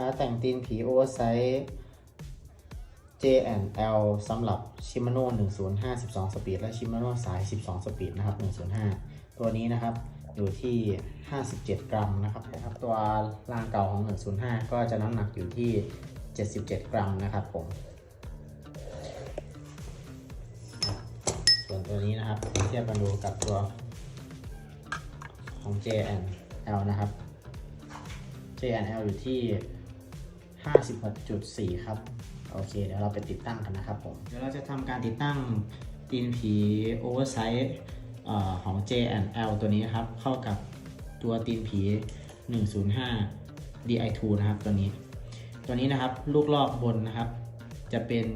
ช้าแต่งตีนผีโอเวอร์ไซส์ J&L สำหรับ Shimano 105 12 สปีด และ Shimano สาย 12 สปีดนะครับ 105 ตัวนี้นะครับอยู่ที่ 57 กรัมนะครับนะครับ ตัวรางเก่าของ 105 ก็จะน้ำหนักอยู่ที่ 77 กรัมนะครับผม ส่วนตัวนี้นะครับเทียบกันดูกับตัวของ J&L นะครับ J&L อยู่ที่ 56.4 ครับ โอเค เดี๋ยวเราไปติดตั้งกันนะครับผม เดี๋ยวเราจะทำการติดตั้งตีนผีโอเวอร์ไซส์ของ J&L ตัวนี้นะครับ เข้ากับตัวตีนผี 105 DI2 นะครับตัวนี้ ตัวนี้นะครับลูกลอกบนนะครับ จะเป็น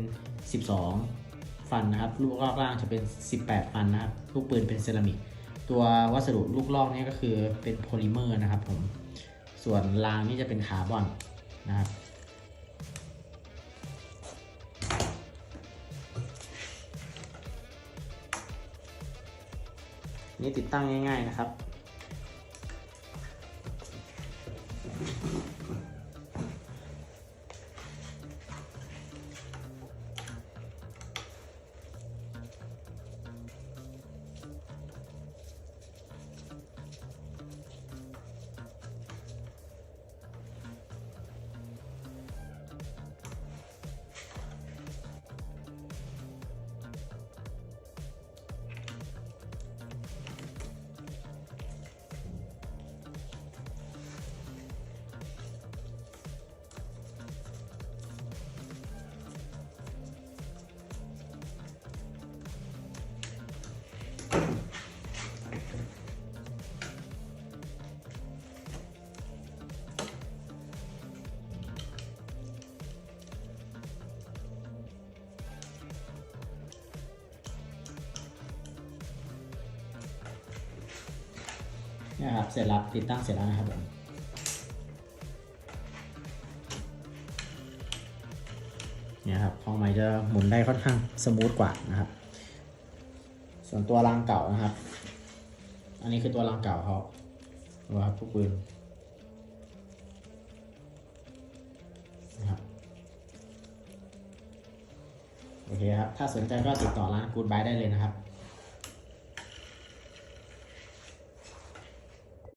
12 ฟันนะครับ ลูกลอกล่างจะเป็น 18 ฟันนะครับ ลูกปืนเป็นเซรามิก ตัววัสดุลูกลอกนี้ก็คือเป็นโพลิเมอร์นะครับผม ส่วนรางนี่จะเป็นคาร์บอนนะครับ นี่ติดตั้งง่าย ๆนะครับ นี่ยครับเสร็จแล้วติดตั้งเสร็จแล้วนะครับผมเนี่ยครับของใหม่จะหมุนได้ค่อนข้างสมูทกว่านะครับ ส่วนตัวรางเก่านะครับ อันนี้คือตัวรางเก่าเขาดูครับผู้ปืนนะครับโอเคครับ ถ้าสนใจก็ติดต่อร้านกูดบายได้เลยนะครับ